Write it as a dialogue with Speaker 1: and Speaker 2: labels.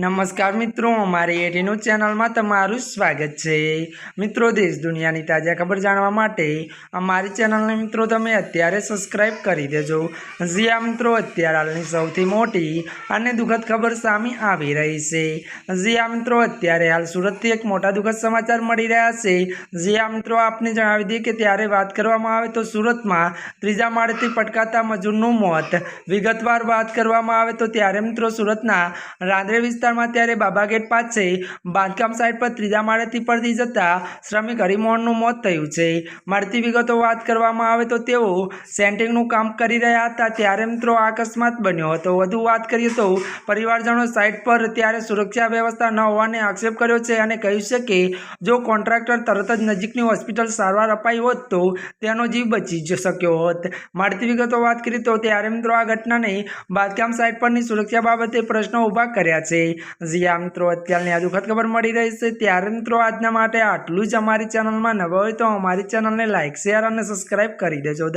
Speaker 1: નમસ્કાર મિત્રો, અમારી એટીનું ચેનલમાં તમારું સ્વાગત છે. મિત્રો, દેશ દુનિયાની તાજા ખબર જાણવા માટે અમારી ચેનલને મિત્રો તમે અત્યારે સબસ્ક્રાઇબ કરી દેજો. જ્યાં મિત્રો, અત્યારે હાલની સૌથી મોટી અને દુઃખદ ખબર સામે આવી રહી છે. જ્યાં મિત્રો, અત્યારે હાલ સુરતથી એક મોટા દુઃખદ સમાચાર મળી રહ્યા છે. જ્યાં મિત્રો, આપને જણાવી દઈએ કે ત્યારે વાત કરવામાં આવે તો સુરતમાં ત્રીજા માળેથી પટકાતા મજૂરનું મોત. વિગતવાર વાત કરવામાં આવે તો ત્યારે, મિત્રો, સુરતના રાંદરે વિસ્તારમાં ત્યારે બાબાગેટ પાસે બાંધકામ સાઇટ પર ત્રીજા માળેથી પડતી જતા શ્રમિક હરિમોહનનું મોત થયું છે. મળતી વિગતો વાત કરવામાં આવે તો તેઓ સેન્ટિંગનું કામ કરી રહ્યા હતા ત્યારે મિત્રો અકસ્માત બન્યો હતો. વધુ વાત કરીએ તો પરિવારજનો સાઇટ પર ત્યારે સુરક્ષા વ્યવસ્થા ન હોવાને આક્ષેપ કર્યો છે અને કહ્યું છે કે જો કોન્ટ્રાક્ટર તરત જ નજીકની હોસ્પિટલ સારવાર અપાઈ હોત તો તેનો જીવ બચી શક્યો હોત. મળતી વિગતો વાત કરીએ તો ત્યારે મિત્રો આ ઘટનાને બાંધકામ સાઇટ પરની સુરક્ષા બાબતે પ્રશ્નો ઊભા કર્યા છે. જ્યાં મિત્રો, અત્યારની આ દુઃખદ ખબર મળી રહી છે. ત્યારે મિત્રો, આજના માટે આટલું જ અમારી ચેનલમાં નવા હોય તો અમારી ચેનલને લાઇક શેર અને સબસ્ક્રાઇબ કરી દેજો.